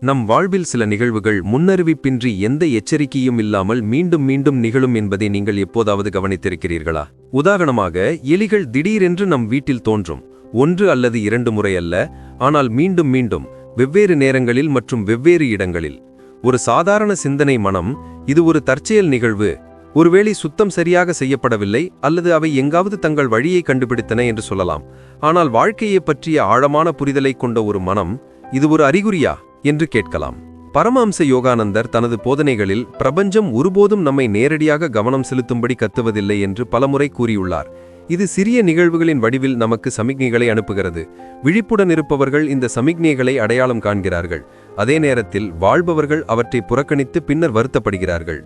நம் வாழ்வில் சில நிகழ்வுகள் முன்னறிவிப்பின்றி எந்த எச்சரிக்கையும் இல்லாமல் மீண்டும் மீண்டும் நிகழும் என்பதை நீங்கள் எப்போதாவது கவனித்திருக்கிறீர்களா? உதாரணமாக எலிகள் திடீரென்று நம் வீட்டில் தோன்றும். ஒன்று அல்லது இரண்டு முறை அல்ல ஆனால் மீண்டும் மீண்டும் வெவ்வேறு நேரங்களில் மற்றும் வெவ்வேறு இடங்களில். ஒரு சாதாரண சிந்தனை மனம் இது ஒரு தற்செயல் நிகழ்வு. ஒருவேளை சுத்தம் சரியாக செய்யப்படவில்லை அல்லது அவை எங்காவது தங்கள் வழியை கண்டுபிடித்தன என்று சொல்லலாம். ஆனால் வாழ்க்கையைப் பற்றிய ஆழமான புரிதலை கொண்ட ஒரு மனம் இது ஒரு அறிகுறியா? என்று கேட்கலாம். பரமஹம்ச யோகானந்தர் தனது போதனைகளில் பிரபஞ்சம் ஒருபோதும் நம்மை நேரடியாக கவனம் செலுத்தும்படி கத்துவதில்லை என்று பலமுறை கூறியுள்ளார். இது சிறிய நிகழ்வுகளின் வடிவில் நமக்கு சமிக்ஞைகளை அனுப்புகிறது. விழிப்புடன் இருப்பவர்கள் இந்த சமிக்ஞைகளை அடையாளம் காண்கிறார்கள். அதே நேரத்தில் வாழ்பவர்கள் அவற்றை புறக்கணித்து பின்னர் வருத்தப்படுகிறார்கள்.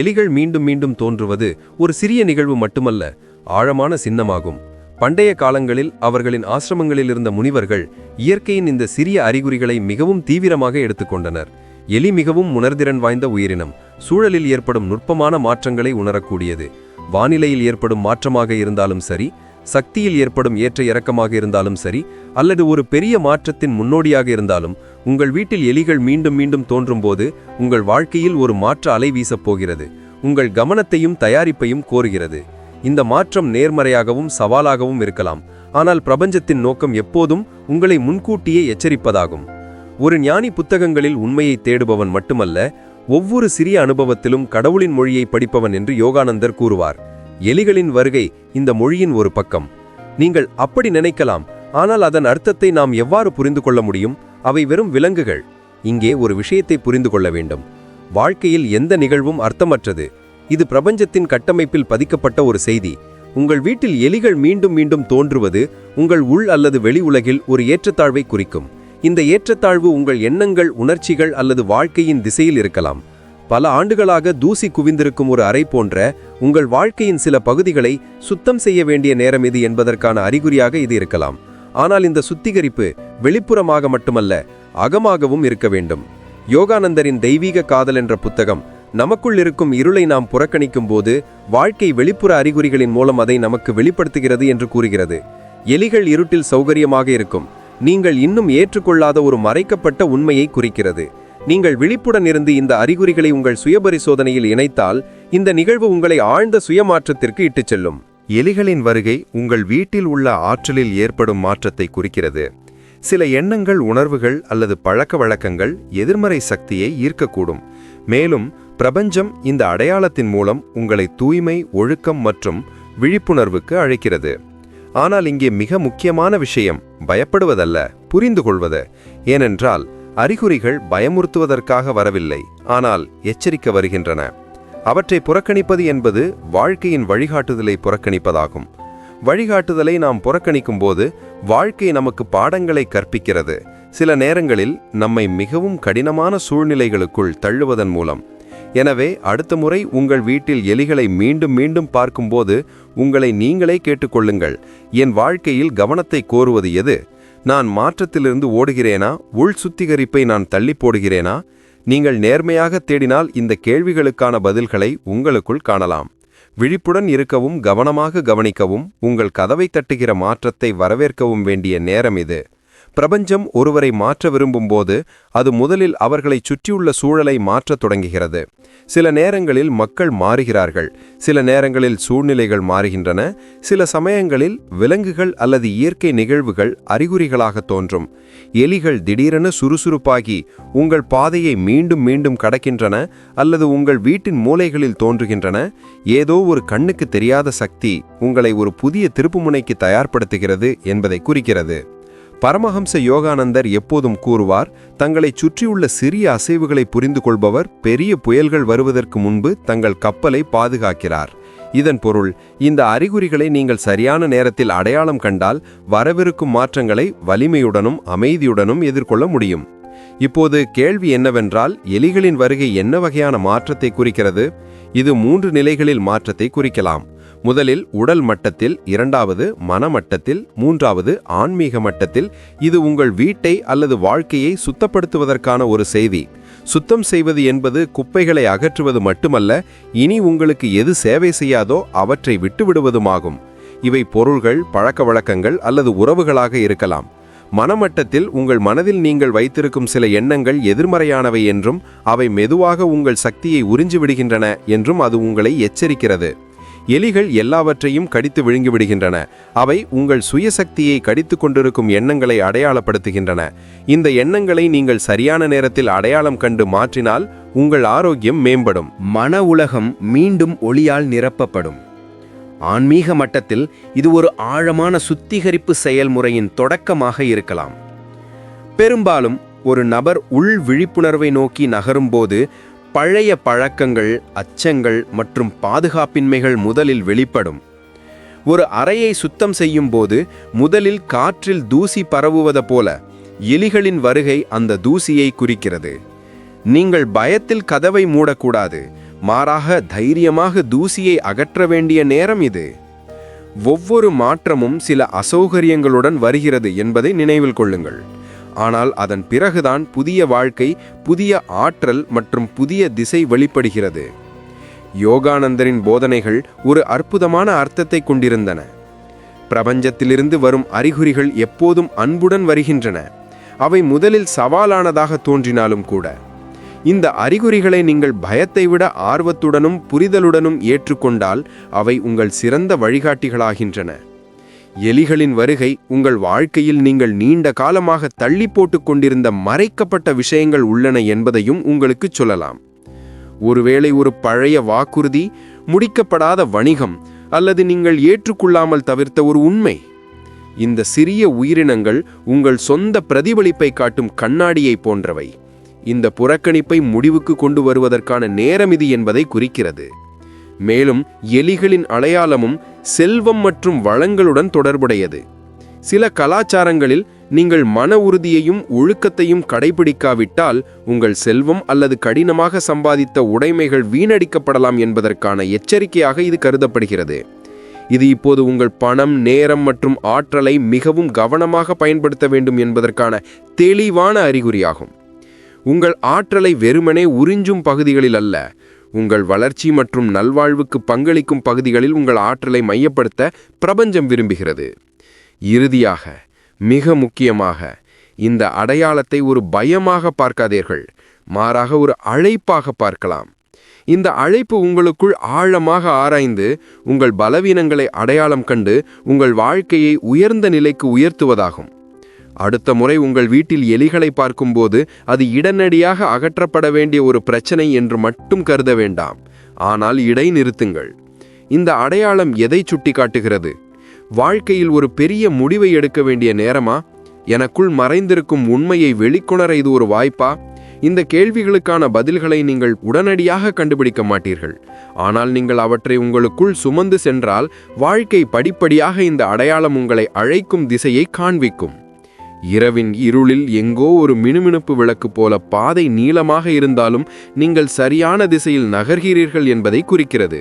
எலிகள் மீண்டும் மீண்டும் தோன்றுவது ஒரு சிறிய நிகழ்வு மட்டுமல்ல ஆழமான சின்னமாகும். பண்டைய காலங்களில் அவர்களின் ஆசிரமங்களில் இருந்த முனிவர்கள் இயற்கையின் இந்த சிறிய அறிகுறிகளை மிகவும் தீவிரமாக எடுத்துக்கொண்டனர் எலி மிகவும் உணர்திறன் வாய்ந்த உயிரினம். சூழலில் ஏற்படும் நுட்பமான மாற்றங்களை உணரக்கூடியது. வானிலையில் ஏற்படும் மாற்றமாக இருந்தாலும் சரி சக்தியில் ஏற்படும் ஏற்ற இறக்கமாக இருந்தாலும் சரி அல்லது ஒரு பெரிய மாற்றத்தின் முன்னோடியாக இருந்தாலும் உங்கள் வீட்டில் எலிகள் மீண்டும் மீண்டும் தோன்றும்போது உங்கள் வாழ்க்கையில் ஒரு மாற்ற அலை வீசப் போகிறது. உங்கள் கவனத்தையும் தயாரிப்பையும் கோருகிறது. இந்த மாற்றம் நேர்மறையாகவும் சவாலாகவும் இருக்கலாம். ஆனால் பிரபஞ்சத்தின் நோக்கம் எப்போதும் உங்களை முன்கூட்டியே எச்சரிப்பதாகும். ஒரு ஞானி புத்தகங்களில் உண்மையை தேடுபவன் மட்டுமல்ல ஒவ்வொரு சிறிய அனுபவத்திலும் கடவுளின் மொழியை படிப்பவன் என்று யோகானந்தர் கூறுவார். எலிகளின் வருகை இந்த மொழியின் ஒரு பக்கம். நீங்கள் அப்படி நினைக்கலாம் ஆனால் அதன் அர்த்தத்தை நாம் எவ்வாறு புரிந்து கொள்ள முடியும்? அவை வெறும் விலங்குகள். இங்கே ஒரு விஷயத்தை புரிந்து கொள்ள வேண்டும். வாழ்க்கையில் எந்த நிகழ்வும் அர்த்தமற்றது. இது பிரபஞ்சத்தின் கட்டமைப்பில் பதிக்கப்பட்ட ஒரு செய்தி. உங்கள் வீட்டில் எலிகள் மீண்டும் மீண்டும் தோன்றுவது உங்கள் உள் அல்லது வெளி உலகில் ஒரு ஏற்றத்தாழ்வை குறிக்கும். இந்த ஏற்றத்தாழ்வு உங்கள் எண்ணங்கள் உணர்ச்சிகள் அல்லது வாழ்க்கையின் திசையில் இருக்கலாம். பல ஆண்டுகளாக தூசி குவிந்திருக்கும் ஒரு அறை போன்ற உங்கள் வாழ்க்கையின் சில பகுதிகளை சுத்தம் செய்ய வேண்டிய நேரம் இது என்பதற்கான அறிகுறியாக இது இருக்கலாம். ஆனால் இந்த சுத்திகரிப்பு வெளிப்புறமாக மட்டுமல்ல அகமாகவும் இருக்க வேண்டும். யோகானந்தரின் தெய்வீக காதல் என்ற புத்தகம் நமக்குள் இருக்கும் இருளை நாம் புறக்கணிக்கும் போது வாழ்க்கை வெளிப்புற அறிகுறிகளின் மூலம் அதை நமக்கு வெளிப்படுத்துகிறது என்று கூறுகிறது. எலிகள் இருட்டில் சௌகரியமாக இருக்கும். நீங்கள் இன்னும் ஏற்றுக்கொள்ளாத ஒரு மறைக்கப்பட்ட உண்மையை குறிக்கிறது. நீங்கள் விழிப்புடன் இருந்து இந்த அறிகுறிகளை உங்கள் சுயபரிசோதனையில் இணைத்தால் இந்த நிகழ்வு உங்களை ஆழ்ந்த சுயமாற்றத்திற்கு இட்டுச் செல்லும். எலிகளின் வருகை உங்கள் வீட்டில் உள்ள ஆற்றலில் ஏற்படும் மாற்றத்தை குறிக்கிறது. சில எண்ணங்கள் உணர்வுகள் அல்லது பழக்க வழக்கங்கள் எதிர்மறை சக்தியை ஈர்க்கக்கூடும். மேலும் பிரபஞ்சம் இந்த அடையாளத்தின் மூலம் உங்களை தூய்மை ஒழுக்கம் மற்றும் விழிப்புணர்வுக்கு அழைக்கிறது. ஆனால் இங்கே மிக முக்கியமான விஷயம் பயப்படுவதல்ல புரிந்து கொள்வது. ஏனென்றால் அறிகுறிகள் பயமுறுத்துவதற்காக வரவில்லை ஆனால் எச்சரிக்க வருகின்றன. அவற்றை புறக்கணிப்பது என்பது வாழ்க்கையின் வழிகாட்டுதலை புறக்கணிப்பதாகும். வழிகாட்டுதலை நாம் புறக்கணிக்கும் போது வாழ்க்கை நமக்கு பாடங்களை கற்பிக்கிறது. சில நேரங்களில் நம்மை மிகவும் கடினமான சூழ்நிலைகளுக்குள் தள்ளுவதன் மூலம். எனவே அடுத்த முறை உங்கள் வீட்டில் எலிகளை மீண்டும் மீண்டும் பார்க்கும்போது உங்களை நீங்களே கேட்டுக்கொள்ளுங்கள். என் வாழ்க்கையில் கவனத்தை கோருவது எது? நான் மாற்றத்திலிருந்து ஓடுகிறேனா? உள் சுத்திகரிப்பை நான் தள்ளி போடுகிறேனா? நீங்கள் நேர்மையாக தேடினால் இந்த கேள்விகளுக்கான பதில்களை உங்களுக்குள் காணலாம். விழிப்புடன் இருக்கவும் கவனமாக கவனிக்கவும் உங்கள் கதவை தட்டுகிற மாற்றத்தை வரவேற்கவும் வேண்டிய நேரம் இது. பிரபஞ்சம் ஒருவரை மாற்ற விரும்பும்போது அது முதலில் அவர்களை சுற்றியுள்ள சூழலை மாற்றத் தொடங்குகிறது. சில நேரங்களில் மக்கள் மாறுகிறார்கள். சில நேரங்களில் சூழ்நிலைகள் மாறுகின்றன. சில சமயங்களில் விலங்குகள் அல்லது இயற்கை நிகழ்வுகள் அறிகுறிகளாக தோன்றும். எலிகள் திடீரென சுறுசுறுப்பாகி உங்கள் பாதையை மீண்டும் மீண்டும் கடக்கின்றன அல்லது உங்கள் வீட்டின் மூலைகளில் தோன்றுகின்றன. ஏதோ ஒரு கண்ணுக்கு தெரியாத சக்தி உங்களை ஒரு புதிய திருப்புமுனைக்கு தயார்படுத்துகிறது என்பதை குறிக்கிறது. பரமஹம்ச யோகானந்தர் எப்போதும் கூறுவார் தங்களைச் சுற்றியுள்ள சிறிய அசைவுகளை புரிந்து கொள்பவர் பெரிய புயல்கள் வருவதற்கு முன்பு தங்கள் கப்பலை பாதுகாக்கிறார். இதன் பொருள் இந்த அறிகுறிகளை நீங்கள் சரியான நேரத்தில் அடையாளம் கண்டால் வரவிருக்கும் மாற்றங்களை வலிமையுடனும் அமைதியுடனும் எதிர்கொள்ள முடியும். இப்போது கேள்வி என்னவென்றால் எலிகளின் வருகை என்ன வகையான மாற்றத்தை குறிக்கிறது? இது மூன்று நிலைகளில் மாற்றத்தை குறிக்கலாம். முதலில் உடல் மட்டத்தில் இரண்டாவது மனமட்டத்தில் மூன்றாவது ஆன்மீக மட்டத்தில். இது உங்கள் வீட்டை அல்லது வாழ்க்கையை சுத்தப்படுத்துவதற்கான ஒரு செய்தி. சுத்தம் செய்வது என்பது குப்பைகளை அகற்றுவது மட்டுமல்ல இனி உங்களுக்கு எது சேவை செய்யாதோ அவற்றை விட்டுவிடுவதுமாகும். இவை பொருள்கள் பழக்க வழக்கங்கள் அல்லது உறவுகளாக இருக்கலாம். மனமட்டத்தில் உங்கள் மனதில் நீங்கள் வைத்திருக்கும் சில எண்ணங்கள் எதிர்மறையானவை என்றும் அவை மெதுவாக உங்கள் சக்தியை உறிஞ்சிவிடுகின்றன என்றும் அது உங்களை எச்சரிக்கிறது. எலிகள் எல்லாவற்றையும் கடித்து விழுங்கிவிடுகின்றன. அவை உங்கள் சுயசக்தியை கடித்து கொண்டிருக்கும் எண்ணங்களை அடையாளப்படுத்துகின்றன. இந்த எண்ணங்களை நீங்கள் சரியான நேரத்தில் அடையாளம் கண்டு மாற்றினால் உங்கள் ஆரோக்கியம் மேம்படும். மன உலகம் மீண்டும் ஒளியால் நிரப்பப்படும். ஆன்மீக மட்டத்தில் இது ஒரு ஆழமான சுத்திகரிப்பு செயல்முறையின் தொடக்கமாக இருக்கலாம். பெரும்பாலும் ஒரு நபர் உள் விழிப்புணர்வை நோக்கி நகரும்போது பழைய பழக்கங்கள் அச்சங்கள் மற்றும் பாதுகாப்பின்மைகள் முதலில் வெளிப்படும். ஒரு அறையை சுத்தம் செய்யும் போது முதலில் காற்றில் தூசி பரவுவது போல எலிகளின் வருகை அந்த தூசியை குறிக்கிறது. நீங்கள் பயத்தில் கதவை மூடக்கூடாது மாறாக தைரியமாக தூசியை அகற்ற வேண்டிய நேரம் இது. ஒவ்வொரு மாற்றமும் சில அசௌகரியங்களுடன் வருகிறது என்பதை நினைவில் கொள்ளுங்கள். ஆனால் அதன் பிறகுதான் புதிய வாழ்க்கை புதிய ஆற்றல் மற்றும் புதிய திசை வெளிப்படுகிறது. யோகானந்தரின் போதனைகள் ஒரு அற்புதமான அர்த்தத்தை கொண்டிருந்தன. பிரபஞ்சத்திலிருந்து வரும் அறிகுறிகள் எப்போதும் அன்புடன் வருகின்றன. அவை முதலில் சவாலானதாக தோன்றினாலும் கூட. இந்த அறிகுறிகளை நீங்கள் பயத்தை விட ஆர்வத்துடனும் புரிதலுடனும் ஏற்றுக்கொண்டால் அவை உங்கள் சிறந்த வழிகாட்டிகளாகின்றன. எலிகளின் வருகை உங்கள் வாழ்க்கையில் நீங்கள் நீண்ட காலமாக தள்ளி போட்டு கொண்டிருந்த மறைக்கப்பட்ட விஷயங்கள் உள்ளன என்பதையும் உங்களுக்கு சொல்லலாம். ஒருவேளை ஒரு பழைய வாக்குறுதி முடிக்கப்படாத வணிகம் அல்லது நீங்கள் ஏற்றுக்கொள்ளாமல் தவிர்த்த ஒரு உண்மை? இந்த சிறிய உயிரினங்கள் உங்கள் சொந்த பிரதிபலிப்பை காட்டும் கண்ணாடியை போன்றவை. இந்த புறக்கணிப்பை முடிவுக்கு கொண்டு வருவதற்கான நேரம் இது என்பதை குறிக்கிறது. மேலும் எலிகளின் அடையாளமும் செல்வம் மற்றும் வளங்களுடன் தொடர்புடையது. சில கலாச்சாரங்களில் நீங்கள் மன உறுதியையும் ஒழுக்கத்தையும் கடைபிடிக்காவிட்டால் உங்கள் செல்வம் அல்லது கடினமாக சம்பாதித்த உடைமைகள் வீணடிக்கப்படலாம் என்பதற்கான எச்சரிக்கையாக இது கருதப்படுகிறது. இது இப்போது உங்கள் பணம் நேரம் மற்றும் ஆற்றலை மிகவும் கவனமாக பயன்படுத்த வேண்டும் என்பதற்கான தெளிவான அறிகுறியாகும். உங்கள் ஆற்றலை வெறுமனே உறிஞ்சும் பகுதிகளில் அல்ல உங்கள் வளர்ச்சி மற்றும் நல்வாழ்வுக்கு பங்களிக்கும் பகுதிகளில் உங்கள் ஆற்றலை மையப்படுத்த பிரபஞ்சம் விரும்புகிறது. இறுதியாக மிக முக்கியமாக இந்த அடையாளத்தை ஒரு பயமாக பார்க்காதீர்கள். மாறாக ஒரு அழைப்பாக பார்க்கலாம். இந்த அழைப்பு உங்களுக்குள் ஆழமாக ஆராய்ந்து உங்கள் பலவீனங்களை அடையாளம் கண்டு உங்கள் வாழ்க்கையை உயர்ந்த நிலைக்கு உயர்த்துவதாகும். அடுத்த முறை உங்கள் வீட்டில் எலிகளை பார்க்கும்போது அது இடனடியாக அகற்றப்பட வேண்டிய ஒரு பிரச்சனை என்று மட்டும் கருத வேண்டாம். ஆனால் இடைநிறுத்துங்கள் இந்த அடையாளம் எதை சுட்டிக்காட்டுகிறது? வாழ்க்கையில் ஒரு பெரிய முடிவை எடுக்க வேண்டிய நேரமா? எனக்குள் மறைந்திருக்கும் உண்மையை வெளிக்கொணர இது ஒரு வாய்ப்பா? இந்த கேள்விகளுக்கான பதில்களை நீங்கள் உடனடியாக கண்டுபிடிக்க மாட்டீர்கள். ஆனால் நீங்கள் அவற்றை உங்களுக்குள் சுமந்து சென்றால் வாழ்க்கை படிப்படியாக இந்த அடையாளம் உங்களை அழைக்கும் திசையை காண்பிக்கும். இரவின் இருளில் எங்கோ ஒரு மினுமினுப்பு விளக்கு போல பாதை நீளமாக இருந்தாலும் நீங்கள் சரியான திசையில் நகர்கிறீர்கள் என்பதை குறிக்கிறது.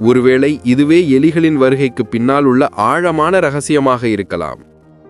ஒருவேளை இதுவே எலிகளின் வருகைக்கு பின்னால் உள்ள ஆழமான ரகசியமாக இருக்கலாம்.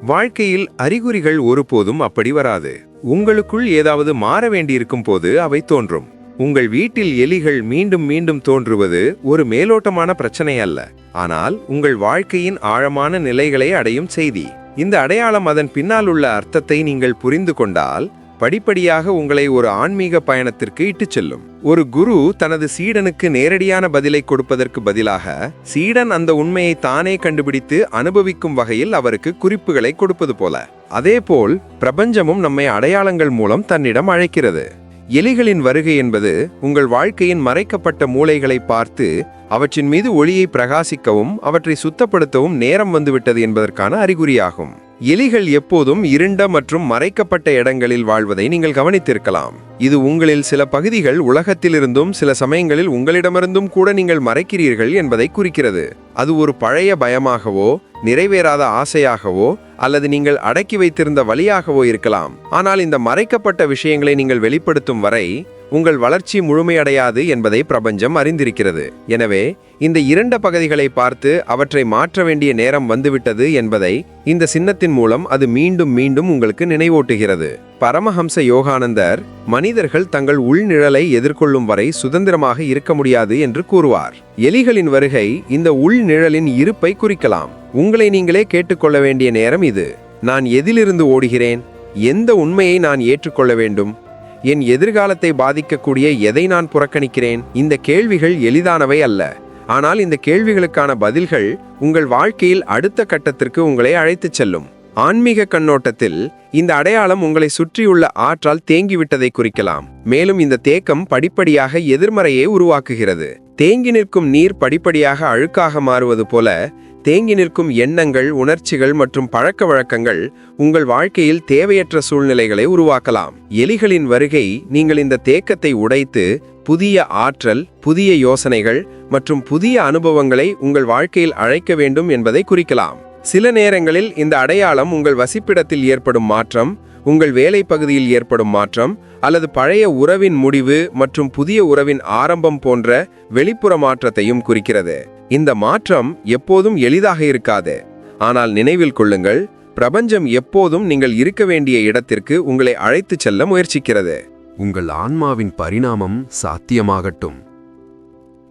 வாழ்க்கையில் அறிகுறிகள் ஒருபோதும் அப்படி வராது. உங்களுக்குள் ஏதாவது மாற வேண்டியிருக்கும் போது அவை தோன்றும். உங்கள் வீட்டில் எலிகள் மீண்டும் மீண்டும் தோன்றுவது ஒரு மேலோட்டமான பிரச்சனை அல்ல. ஆனால் உங்கள் வாழ்க்கையின் ஆழமான நிலைகளை அடையும் செய்தி. இந்த அடையாளம் அதன் பின்னால் உள்ள அர்த்தத்தை நீங்கள் புரிந்து கொண்டால் படிப்படியாக உங்களை ஒரு ஆன்மீக பயணத்திற்கு இட்டுச் செல்லும். ஒரு குரு தனது சீடனுக்கு நேரடியான பதிலை கொடுப்பதற்கு பதிலாக சீடன் அந்த உண்மையை தானே கண்டுபிடித்து அனுபவிக்கும் வகையில் அவருக்கு குறிப்புகளை கொடுப்பது போல. அதேபோல் பிரபஞ்சமும் நம்மை அடையாளங்கள் மூலம் தன்னிடம் அழைக்கிறது. எலிகளின் வருகை என்பது உங்கள் வாழ்க்கையின் மறைக்கப்பட்ட மூளைகளை பார்த்து அவற்றின் மீது ஒளியை பிரகாசிக்கவும் அவற்றை சுத்தப்படுத்தவும் நேரம் வந்துவிட்டது என்பதற்கான அறிகுறியாகும். எலிகள் எப்போதும் இருண்ட மற்றும் மறைக்கப்பட்ட இடங்களில் வாழ்வதை நீங்கள் கவனித்திருக்கலாம். இது உங்களில் சில பகுதிகள் உலகத்திலிருந்தும் சில சமயங்களில் உங்களிடமிருந்தும் கூட நீங்கள் மறைக்கிறீர்கள் என்பதை குறிக்கிறது. அது ஒரு பழைய பயமாகவோ நிறைவேறாத ஆசையாகவோ அல்லது நீங்கள் அடக்கி வைத்திருந்த வழியாகவோ இருக்கலாம். ஆனால் இந்த மறைக்கப்பட்ட விஷயங்களை நீங்கள் வெளிப்படுத்தும் வரை உங்கள் வளர்ச்சி முழுமையடையாது என்பதை பிரபஞ்சம் அறிந்திருக்கிறது. எனவே இந்த இரண்ட பகுதிகளை பார்த்து அவற்றை மாற்ற வேண்டிய நேரம் வந்துவிட்டது என்பதை இந்த சின்னத்தின் மூலம் அது மீண்டும் மீண்டும் உங்களுக்கு நினைவூட்டுகிறது. பரமஹம்ச யோகானந்தர் மனிதர்கள் தங்கள் உள்நிழலை எதிர்கொள்ளும் வரை சுதந்திரமாக இருக்க முடியாது என்று கூறுவார். எலிகளின் வருகை இந்த உள்நிழலின் இருப்பை குறிக்கலாம். உங்களை நீங்களே கேட்டுக்கொள்ள வேண்டிய நேரம் இது. நான் எதிலிருந்து ஓடுகிறேன்? எந்த உண்மையை நான் ஏற்றுக்கொள்ள வேண்டும்? என் எதிர்காலத்தை பாதிக்கக்கூடிய எதை நான் புறக்கணிக்கிறேன்? இந்த கேள்விகள் எளிதானவை அல்ல. ஆனால் இந்த கேள்விகளுக்கான பதில்கள் உங்கள் வாழ்க்கையில் அடுத்த கட்டத்திற்கு உங்களை அழைத்துச் செல்லும். ஆன்மீக கண்ணோட்டத்தில் இந்த அடையாளம் உங்களை சுற்றியுள்ள ஆற்றால் தேங்கிவிட்டதை குறிக்கலாம். மேலும் இந்த தேக்கம் படிப்படியாக எதிர்மறையை உருவாக்குகிறது. தேங்கி நிற்கும் நீர் படிப்படியாக அழுக்காக மாறுவது போல தேங்கி நிற்கும் எண்ணங்கள் உணர்ச்சிகள் மற்றும் பழக்க வழக்கங்கள் உங்கள் வாழ்க்கையில் தேவையற்ற சூழ்நிலைகளை உருவாக்கலாம். எலிகளின் வருகை நீங்கள் இந்த தேக்கத்தை உடைத்து புதிய ஆற்றல் புதிய யோசனைகள் மற்றும் புதிய அனுபவங்களை உங்கள் வாழ்க்கையில் அழைக்க வேண்டும் என்பதை குறிக்கலாம். சில நேரங்களில் இந்த அடையாளம் உங்கள் வசிப்பிடத்தில் ஏற்படும் மாற்றம் உங்கள் வேலை பகுதியில் ஏற்படும் மாற்றம் அல்லது பழைய உறவின் முடிவு மற்றும் புதிய உறவின் ஆரம்பம் போன்ற வெளிப்புற மாற்றத்தையும் குறிக்கிறது. இந்த மாற்றம் எப்போதும் எளிதாக இருக்காது. ஆனால் நினைவில் கொள்ளுங்கள் பிரபஞ்சம் எப்போதும் நீங்கள் இருக்க வேண்டிய இடத்திற்கு உங்களை அழைத்துச் செல்ல முயற்சிக்கிறது. உங்கள் ஆன்மாவின் பரிணாமம் சாத்தியமாகட்டும்.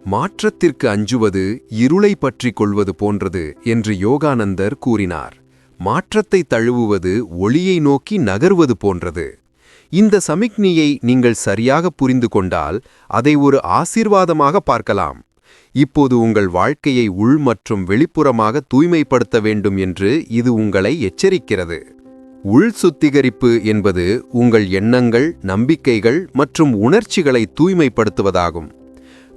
மாற்றத்திற்கு அஞ்சுவது இருளை பற்றி கொள்வது போன்றது என்று யோகானந்தர் கூறினார். மாற்றத்தை தழுவுவது ஒளியை நோக்கி நகர்வது போன்றது. இந்த சமிக்ஞையை நீங்கள் சரியாக புரிந்து கொண்டால் அதை ஒரு ஆசீர்வாதமாக பார்க்கலாம். இப்போது உங்கள் வாழ்க்கையை உள் மற்றும் வெளிப்புறமாக தூய்மைப்படுத்த வேண்டும் என்று இது உங்களை எச்சரிக்கிறது. உள் சுத்திகரிப்பு என்பது உங்கள் எண்ணங்கள் நம்பிக்கைகள் மற்றும் உணர்ச்சிகளை தூய்மைப்படுத்துவதாகும்.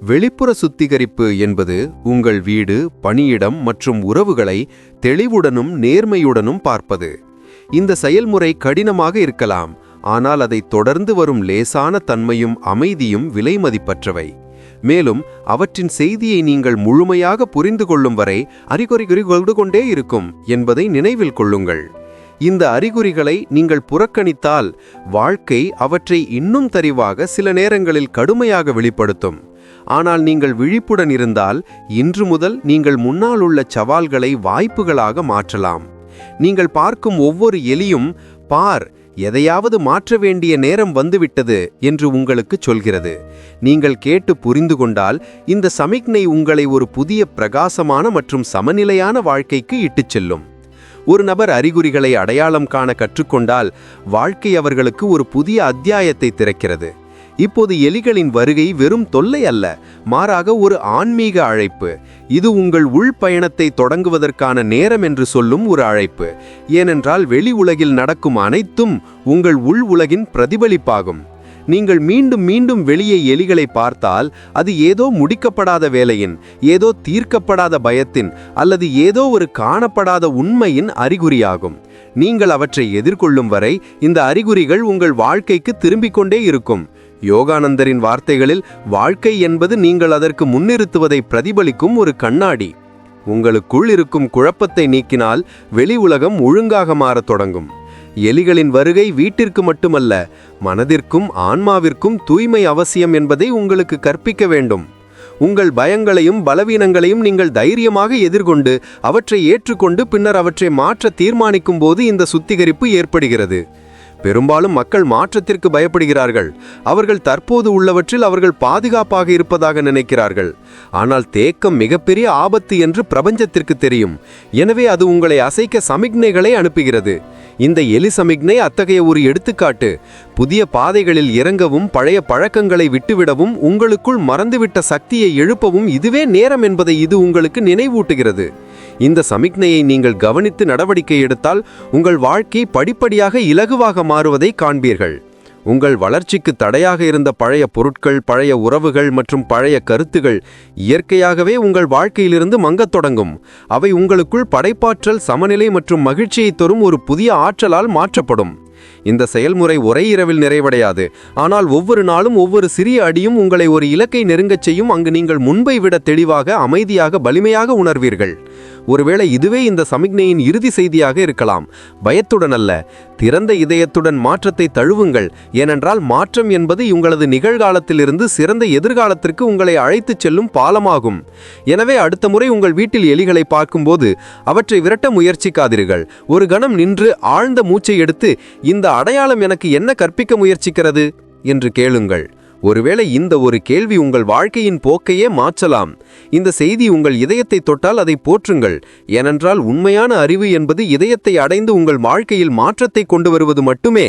வெளிப்புற சுத்திகரிப்பு என்பது உங்கள் வீடு பணியிடம் மற்றும் உறவுகளை தெளிவுடனும் நேர்மையுடனும் பார்ப்பது. இந்த செயல்முறை கடினமாக இருக்கலாம் ஆனால் அதை தொடர்ந்து வரும் லேசான தன்மையும் அமைதியும் விலைமதிப்பற்றவை. மேலும் அவற்றின் செய்தியை நீங்கள் முழுமையாக புரிந்து கொள்ளும் வரை அறிகுறிகுறி கொண்டு கொண்டே இருக்கும் என்பதை நினைவில் கொள்ளுங்கள். இந்த அறிகுறிகளை நீங்கள் புறக்கணித்தால் வாழ்க்கை அவற்றை இன்னும் தரிவாக சில நேரங்களில் கடுமையாக வெளிப்படுத்தும். ஆனால் நீங்கள் விழிப்புடன் இருந்தால் இன்று முதல் நீங்கள் முன்னால் உள்ள சவால்களை வாய்ப்புகளாக மாற்றலாம். நீங்கள் பார்க்கும் ஒவ்வொரு எலியும் பார் எதையாவது மாற்ற வேண்டிய நேரம் வந்துவிட்டது என்று உங்களுக்கு சொல்கிறது. நீங்கள் கேட்டு புரிந்து கொண்டால் இந்த சமிக்ஞை உங்களை ஒரு புதிய பிரகாசமான மற்றும் சமநிலையான வாழ்க்கைக்கு இட்டுச் செல்லும். ஒரு நபர் அறிகுறிகளை அடையாளம் காண கற்றுக்கொண்டால் வாழ்க்கை அவர்களுக்கு ஒரு புதிய அத்தியாயத்தை திறக்கிறது. இப்போது எலிகளின் வருகை வெறும் தொல்லை அல்ல மாறாக ஒரு ஆன்மீக அழைப்பு. இது உங்கள் உள் பயணத்தை தொடங்குவதற்கான நேரம் என்று சொல்லும் ஒரு அழைப்பு. ஏனென்றால் வெளி உலகில் நடக்கும் அனைத்தும் உங்கள் உள் உலகின் பிரதிபலிப்பாகும். நீங்கள் மீண்டும் மீண்டும் வெளியே எலிகளை பார்த்தால் அது ஏதோ முடிக்கப்படாத வேலையின் ஏதோ தீர்க்கப்படாத பயத்தின் அல்லது ஏதோ ஒரு காணப்படாத உண்மையின் அறிகுறியாகும். நீங்கள் அவற்றை எதிர்கொள்ளும் வரை இந்த அறிகுறிகள் உங்கள் வாழ்க்கைக்கு திரும்பிக் கொண்டே இருக்கும். யோகானந்தரின் வார்த்தைகளில் வாழ்க்கை என்பது நீங்கள் அதற்கு முன்னிறுத்துவதை பிரதிபலிக்கும் ஒரு கண்ணாடி. உங்களுக்குள் இருக்கும் குழப்பத்தை நீக்கினால் வெளி உலகம் ஒழுங்காக மாறத் தொடங்கும். எலிகளின் வருகை வீட்டிற்கு மட்டுமல்ல மனதிற்கும் ஆன்மாவிற்கும் தூய்மை அவசியம் என்பதை உங்களுக்கு கற்பிக்க வேண்டும். உங்கள் பயங்களையும் பலவீனங்களையும் நீங்கள் தைரியமாக எதிர்கொண்டு அவற்றை ஏற்றுக்கொண்டு பின்னர் அவற்றை மாற்ற தீர்மானிக்கும் போது இந்த சுத்திகரிப்பு ஏற்படுகிறது. பெரும்பாலும் மக்கள் மாற்றத்திற்கு பயப்படுகிறார்கள். அவர்கள் தற்போது உள்ளவற்றில் அவர்கள் பாதுகாப்பாக இருப்பதாக நினைக்கிறார்கள். ஆனால் தேக்கம் மிகப்பெரிய ஆபத்து என்று பிரபஞ்சத்திற்கு தெரியும். எனவே அது உங்களை அசைக்க சமிக்ஞைகளை அனுப்புகிறது. இந்த எலி சமிக்ஞை அத்தகைய ஒரு எடுத்துக்காட்டு. புதிய பாதைகளில் இறங்கவும் பழைய பழக்கங்களை விட்டுவிடவும் உங்களுக்குள் மறந்துவிட்ட சக்தியை எழுப்பவும் இதுவே நேரம் என்பதை இது உங்களுக்கு நினைவூட்டுகிறது. இந்த சமிக்ஞையை நீங்கள் கவனித்து நடவடிக்கை எடுத்தால் உங்கள் வாழ்க்கை படிப்படியாக இலகுவாக மாறுவதை காண்பீர்கள். உங்கள் வளர்ச்சிக்கு தடையாக இருந்த பழைய பொருட்கள் பழைய உறவுகள் மற்றும் பழைய கருத்துகள் இயற்கையாகவே உங்கள் வாழ்க்கையிலிருந்து மங்கத் தொடங்கும். அவை உங்களுக்குள் படைப்பாற்றல் சமநிலை மற்றும் மகிழ்ச்சியை தரும் ஒரு புதிய ஆற்றலால் மாற்றப்படும். இந்த செயல்முறை ஒரே இரவில் நிறைவடையாது. ஆனால் ஒவ்வொரு நாளும் ஒவ்வொரு சிறிய அடியும் உங்களை ஒரு இலக்கை நெருங்கச் செய்யும். அங்கு நீங்கள் முன்பை விட தெளிவாக அமைதியாக வலிமையாக உணர்வீர்கள். ஒருவேளை இதுவே இந்த சமிக்ஞையின் இறுதி செய்தியாக இருக்கலாம். பயத்துடன் அல்ல திறந்த இதயத்துடன் மாற்றத்தை தழுவுங்கள். ஏனென்றால் மாற்றம் என்பது உங்களது நிகழ்காலத்திலிருந்து சிறந்த எதிர்காலத்திற்கு உங்களை அழைத்துச் செல்லும் பாலமாகும். எனவே அடுத்த முறை உங்கள் வீட்டில் எலிகளை பார்க்கும்போது அவற்றை விரட்ட முயற்சிக்காதீர்கள். ஒரு கணம் நின்று ஆழ்ந்த மூச்சை எடுத்து இந்த அடையாளம் எனக்கு என்ன கற்பிக்க முயற்சிக்கிறது? என்று கேளுங்கள். ஒருவேளை இந்த ஒரு கேள்வி உங்கள் வாழ்க்கையின் போக்கையே மாற்றலாம். இந்த செய்தி உங்கள் இதயத்தை தொட்டால் அதை போற்றுங்கள். ஏனென்றால் உண்மையான அறிவு என்பது இதயத்தை அடைந்து உங்கள் வாழ்க்கையில் மாற்றத்தை கொண்டு வருவது மட்டுமே.